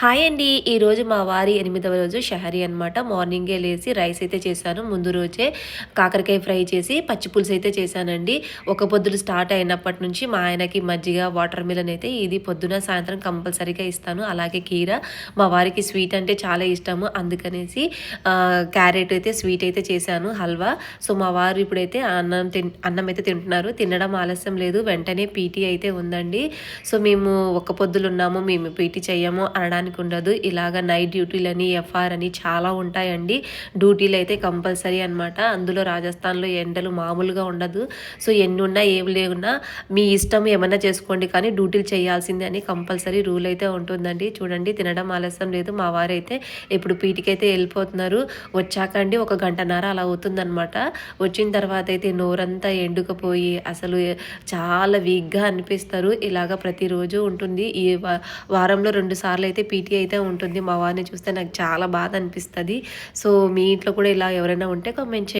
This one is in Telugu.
హాయ్ అండి. ఈరోజు మా వారి ఎనిమిదవ రోజు షహరీ అనమాట మార్నింగే లేచి రైస్ అయితే చేశాను. ముందు రోజే కాకరకాయ ఫ్రై చేసి పచ్చి పులుసు అయితే చేశానండి. ఒక పొద్దులు స్టార్ట్ అయినప్పటి నుంచి మా ఆయనకి మజ్జిగ వాటర్ మిలన్ అయితే ఇది పొద్దున సాయంత్రం కంపల్సరీగా ఇస్తాను. అలాగే కీర మా వారికి స్వీట్ అంటే చాలా ఇష్టము. అందుకనేసి క్యారెట్ అయితే స్వీట్ అయితే చేశాను. హల్వా. సో మా వారు ఇప్పుడైతే అన్నం తిన్ అన్నం అయితే తింటున్నారు. తినడం ఆలస్యం లేదు. వెంటనే పీటీ అయితే ఉందండి. సో మేము ఒక పొద్దులు ఉన్నాము. మేము పీటీ చెయ్యము అనడానికి ఉండదు. ఇలాగ నైట్ డ్యూటీలని ఎఫ్ఆర్ అని చాలా ఉంటాయండి. డ్యూటీలు అయితే కంపల్సరీ అనమాట అందులో రాజస్థాన్లో ఎండలు మామూలుగా ఉండదు. సో ఎన్ని ఉన్నా ఏం లేకున్నా మీ ఇష్టం ఏమన్నా చేసుకోండి. కానీ డ్యూటీలు చేయాల్సిందే అని కంపల్సరీ రూల్ అయితే ఉంటుందండి. చూడండి తినడం ఆలస్యం లేదు. మా వారైతే ఇప్పుడు పీటికి అయితే వెళ్ళిపోతున్నారు. వచ్చాక అండి ఒక గంటన్నర అలా అవుతుందనమాట వచ్చిన తర్వాత అయితే నోరంతా ఎండుకపోయి అసలు చాలా వీక్గా అనిపిస్తారు. ఇలాగ ప్రతిరోజు ఉంటుంది. ఈ వారంలో రెండు సార్లు అయితే పీ పీటీ అయితే ఉంటుంది. మా వారిని చూస్తే నాకు చాలా బాధ అనిపిస్తుంది. సో మీ ఇంట్లో కూడా ఇలా ఎవరైనా ఉంటే కామెంట్